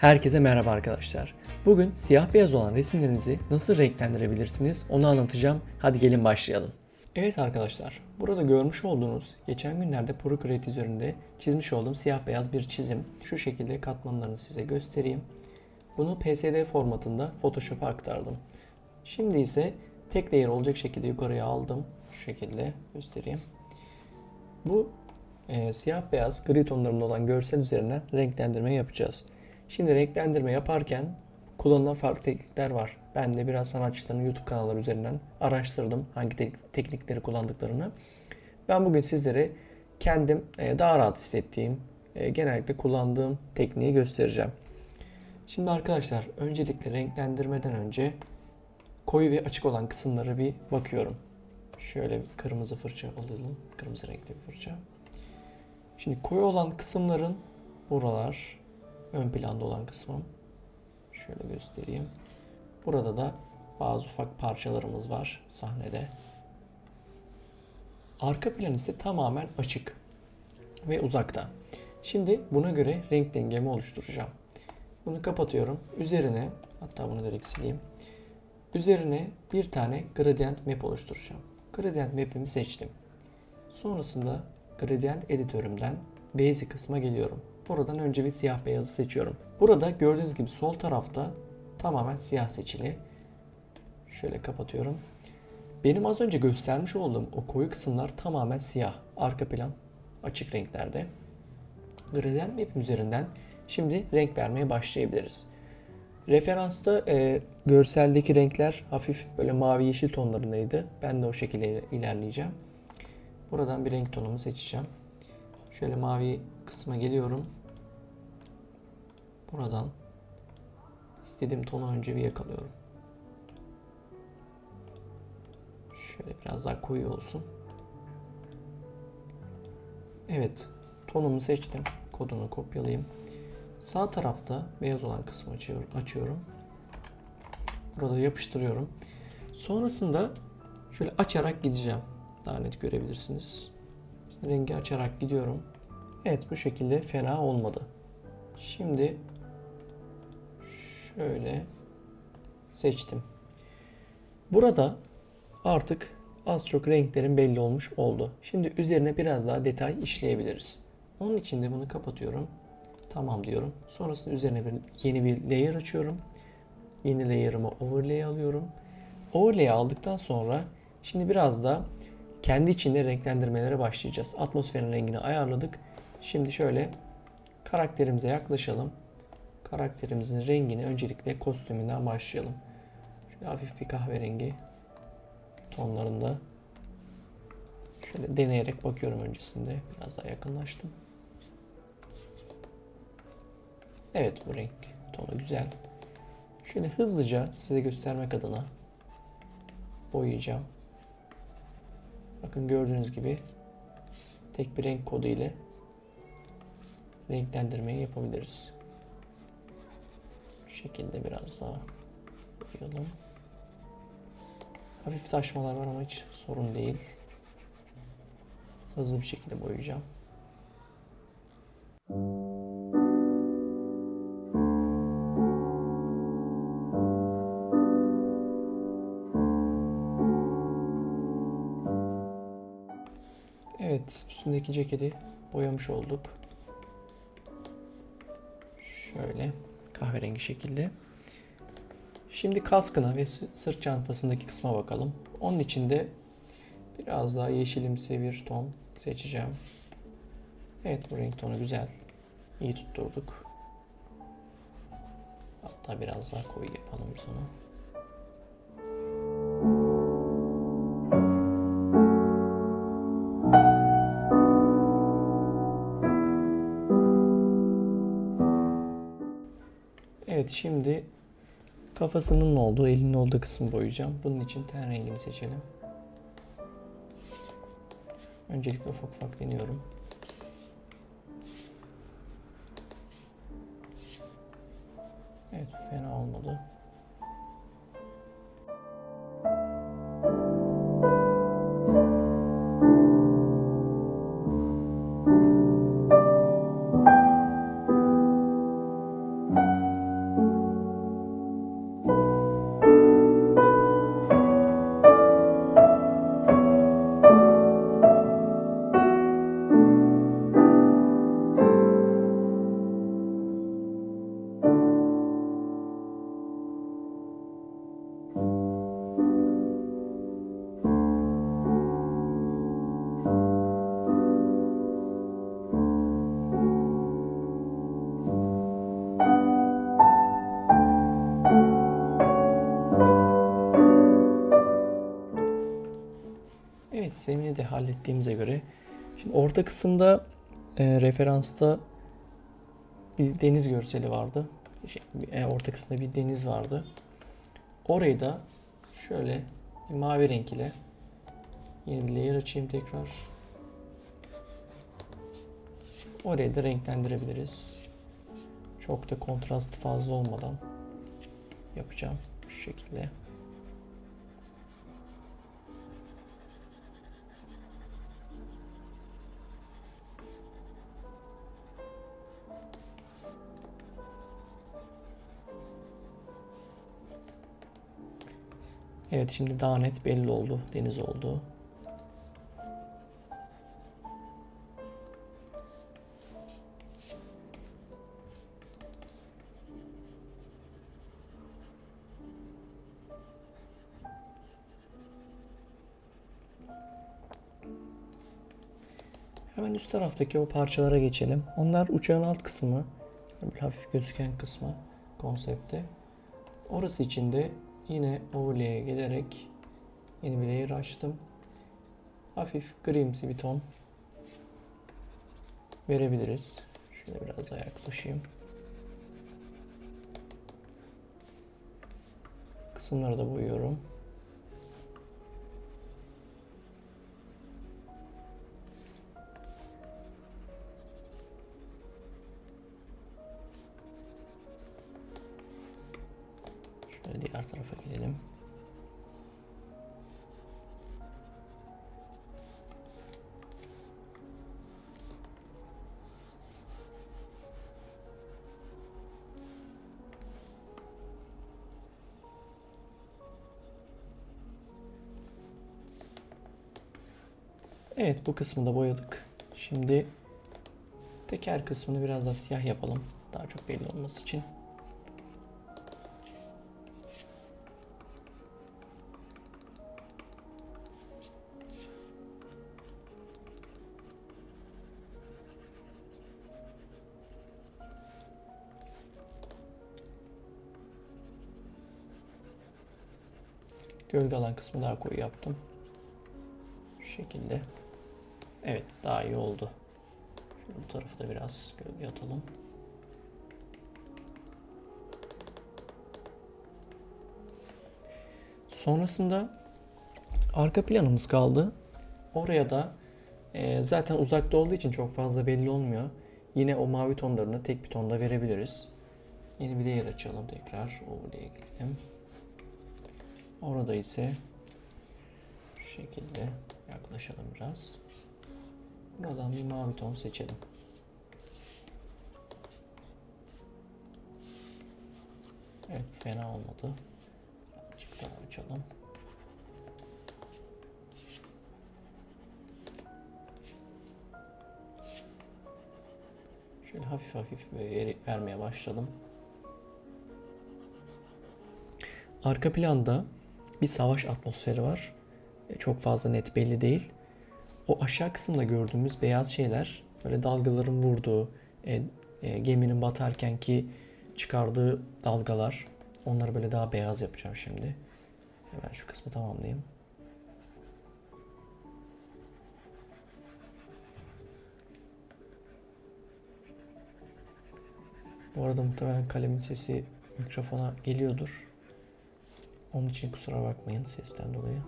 Herkese merhaba arkadaşlar. Bugün siyah beyaz olan resimlerinizi nasıl renklendirebilirsiniz onu anlatacağım. Hadi gelin başlayalım. Evet arkadaşlar, burada görmüş olduğunuz geçen günlerde Procreate üzerinde çizmiş olduğum siyah beyaz bir çizim. Şu şekilde katmanlarını size göstereyim. Bunu PSD formatında Photoshop'a aktardım. Şimdi ise tek layer olacak şekilde yukarıya aldım. Şu şekilde göstereyim. Bu e, siyah beyaz gri tonlarında olan görsel üzerinden renklendirme yapacağız. Şimdi renklendirme yaparken kullanılan farklı teknikler var. Ben de biraz sanatçıların YouTube kanalları üzerinden araştırdım hangi tek- teknikleri kullandıklarını. Ben bugün sizlere kendim e, daha rahat hissettiğim, e, genellikle kullandığım tekniği göstereceğim. Şimdi arkadaşlar öncelikle renklendirmeden önce koyu ve açık olan kısımlara bir bakıyorum. Şöyle kırmızı fırça alalım. Kırmızı renkli bir fırça. Şimdi koyu olan kısımların buralar ön planda olan kısmım. Şöyle göstereyim. Burada da bazı ufak parçalarımız var sahnede. Arka plan ise tamamen açık ve uzakta. Şimdi buna göre renk dengemi oluşturacağım. Bunu kapatıyorum. Üzerine hatta bunu direkt sileyim. Üzerine bir tane gradient map oluşturacağım. Gradient map'imi seçtim. Sonrasında gradient editörümden basic kısma geliyorum. Buradan önce bir siyah beyazı seçiyorum. Burada gördüğünüz gibi sol tarafta tamamen siyah seçili. Şöyle kapatıyorum. Benim az önce göstermiş olduğum o koyu kısımlar tamamen siyah. Arka plan açık renklerde. Gradient map üzerinden şimdi renk vermeye başlayabiliriz. Referansta e, görseldeki renkler hafif böyle mavi yeşil tonlarındaydı. Ben de o şekilde ilerleyeceğim. Buradan bir renk tonumu seçeceğim. Şöyle mavi kısma geliyorum. Buradan istediğim tonu önce bir yakalıyorum. Şöyle biraz daha koyu olsun. Evet, tonumu seçtim. Kodunu kopyalayayım. Sağ tarafta beyaz olan kısmı açıyor- açıyorum. Burada yapıştırıyorum. Sonrasında şöyle açarak gideceğim. Daha net görebilirsiniz. Rengi açarak gidiyorum. Evet bu şekilde fena olmadı. Şimdi şöyle seçtim. Burada artık az çok renklerin belli olmuş oldu. Şimdi üzerine biraz daha detay işleyebiliriz. Onun için de bunu kapatıyorum. Tamam diyorum. Sonrasında üzerine bir yeni bir layer açıyorum. Yeni layer'ımı overlay alıyorum. Overlay aldıktan sonra şimdi biraz da kendi içinde renklendirmelere başlayacağız. Atmosferin rengini ayarladık. Şimdi şöyle karakterimize yaklaşalım. Karakterimizin rengini öncelikle kostümünden başlayalım. Şöyle hafif bir kahverengi tonlarında. Şöyle deneyerek bakıyorum öncesinde. Biraz daha yakınlaştım. Evet bu renk tonu güzel. Şöyle hızlıca size göstermek adına boyayacağım. Bakın gördüğünüz gibi tek bir renk kodu ile renklendirmeyi yapabiliriz. Şu şekilde biraz daha boyayalım. Hafif taşmalar var ama hiç sorun değil. Hızlı bir şekilde boyayacağım. Üstündeki ceketi boyamış olduk. Şöyle kahverengi şekilde. Şimdi kaskına ve sı- sırt çantasındaki kısma bakalım. Onun için de biraz daha yeşilimsi bir ton seçeceğim. Evet bu renk tonu güzel. İyi tutturduk. Hatta biraz daha koyu yapalım biz. Şimdi kafasının olduğu, elinin olduğu kısmı boyayacağım. Bunun için ten rengini seçelim. Öncelikle ufak ufak deniyorum. Evet fena olmadı. Evet zemini de hallettiğimize göre. Şimdi orta kısımda e, referansta bir deniz görseli vardı. Şey, e, orta kısımda bir deniz vardı. Orayı da şöyle mavi renk ile yeni bir layer açayım tekrar. Orayı da renklendirebiliriz. Çok da kontrast fazla olmadan yapacağım şu şekilde. Evet şimdi daha net belli oldu. Deniz oldu. Hemen üst taraftaki o parçalara geçelim. Onlar uçağın alt kısmı. Böyle hafif gözüken kısmı konsepte. Orası için de yine overlay'e gelerek yeni bir layer açtım. Hafif grimsi bir ton verebiliriz. Şöyle biraz daha yaklaşayım. Kısımları da boyuyorum. Şöyle diğer tarafa gidelim. Evet bu kısmı da boyadık. Şimdi teker kısmını biraz daha siyah yapalım. Daha çok belli olması için. Gölge alan kısmı daha koyu yaptım. Şu şekilde. Evet daha iyi oldu. Şöyle bu tarafı da biraz gölge atalım. Sonrasında arka planımız kaldı. Oraya da e, zaten uzakta olduğu için çok fazla belli olmuyor. Yine o mavi tonlarını tek bir tonda verebiliriz. Yeni bir layer açalım tekrar. Overlay'e gidelim. Orada ise şu şekilde yaklaşalım biraz. Buradan bir mavi ton seçelim. Evet fena olmadı. Birazcık daha açalım. Şöyle hafif hafif vermeye başladım. Arka planda bir savaş atmosferi var. E, Çok fazla net belli değil. O aşağı kısımda gördüğümüz beyaz şeyler böyle dalgaların vurduğu, e, e, geminin batarken ki çıkardığı dalgalar. Onları böyle daha beyaz yapacağım şimdi. Hemen şu kısmı tamamlayayım. Bu arada muhtemelen kalemin sesi mikrofona geliyordur. Onun için kusura bakmayın sesten dolayı.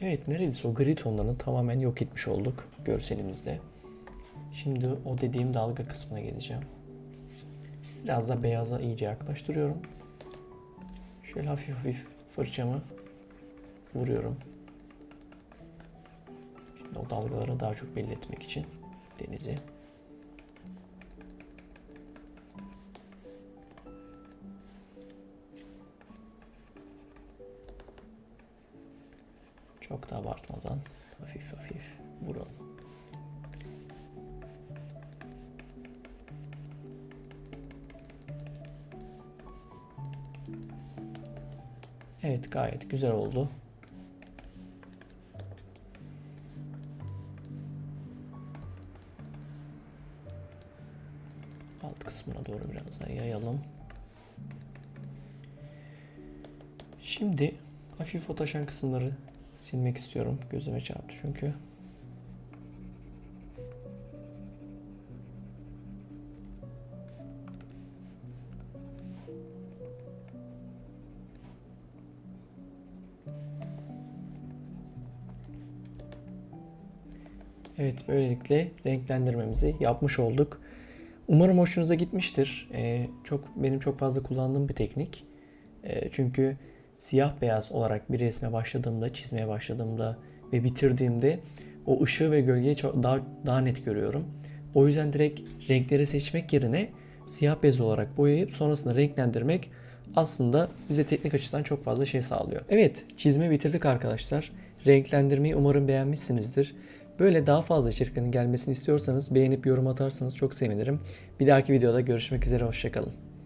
Evet neredeyse o gri tonlarını tamamen yok etmiş olduk görselimizde. Şimdi o dediğim dalga kısmına geleceğim. Biraz da beyaza iyice yaklaştırıyorum. Şöyle hafif hafif fırçamı vuruyorum. Şimdi o dalgaları daha çok belli etmek için denizi. Çok da abartmadan hafif hafif vuralım. Evet gayet güzel oldu. Alt kısmına doğru biraz daha yayalım. Şimdi hafif o taşan kısımları silmek istiyorum. Gözüme çarptı çünkü. Evet böylelikle renklendirmemizi yapmış olduk. Umarım hoşunuza gitmiştir. Ee, çok benim çok fazla kullandığım bir teknik. Ee, çünkü siyah beyaz olarak bir resme başladığımda, çizmeye başladığımda ve bitirdiğimde o ışığı ve gölgeyi çok daha daha net görüyorum. O yüzden direkt renkleri seçmek yerine siyah beyaz olarak boyayıp sonrasında renklendirmek aslında bize teknik açıdan çok fazla şey sağlıyor. Evet, çizme bitirdik arkadaşlar. Renklendirmeyi umarım beğenmişsinizdir. Böyle daha fazla içeriklerin gelmesini istiyorsanız beğenip yorum atarsanız çok sevinirim. Bir dahaki videoda görüşmek üzere, hoşçakalın.